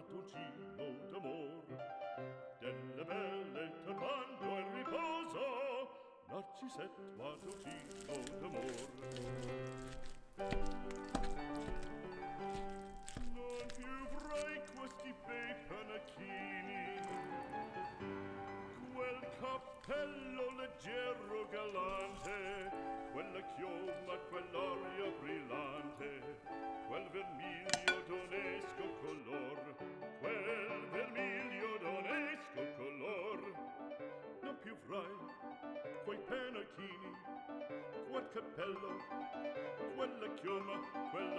mattuncino d'amor. Delle belle turbando il riposo narcisetto mattuncino d'amor. Non più vorrei questi bei panacchini. Quel cappello leggero galante quella chioma quell'aria brillante. capello, quella chioma, quella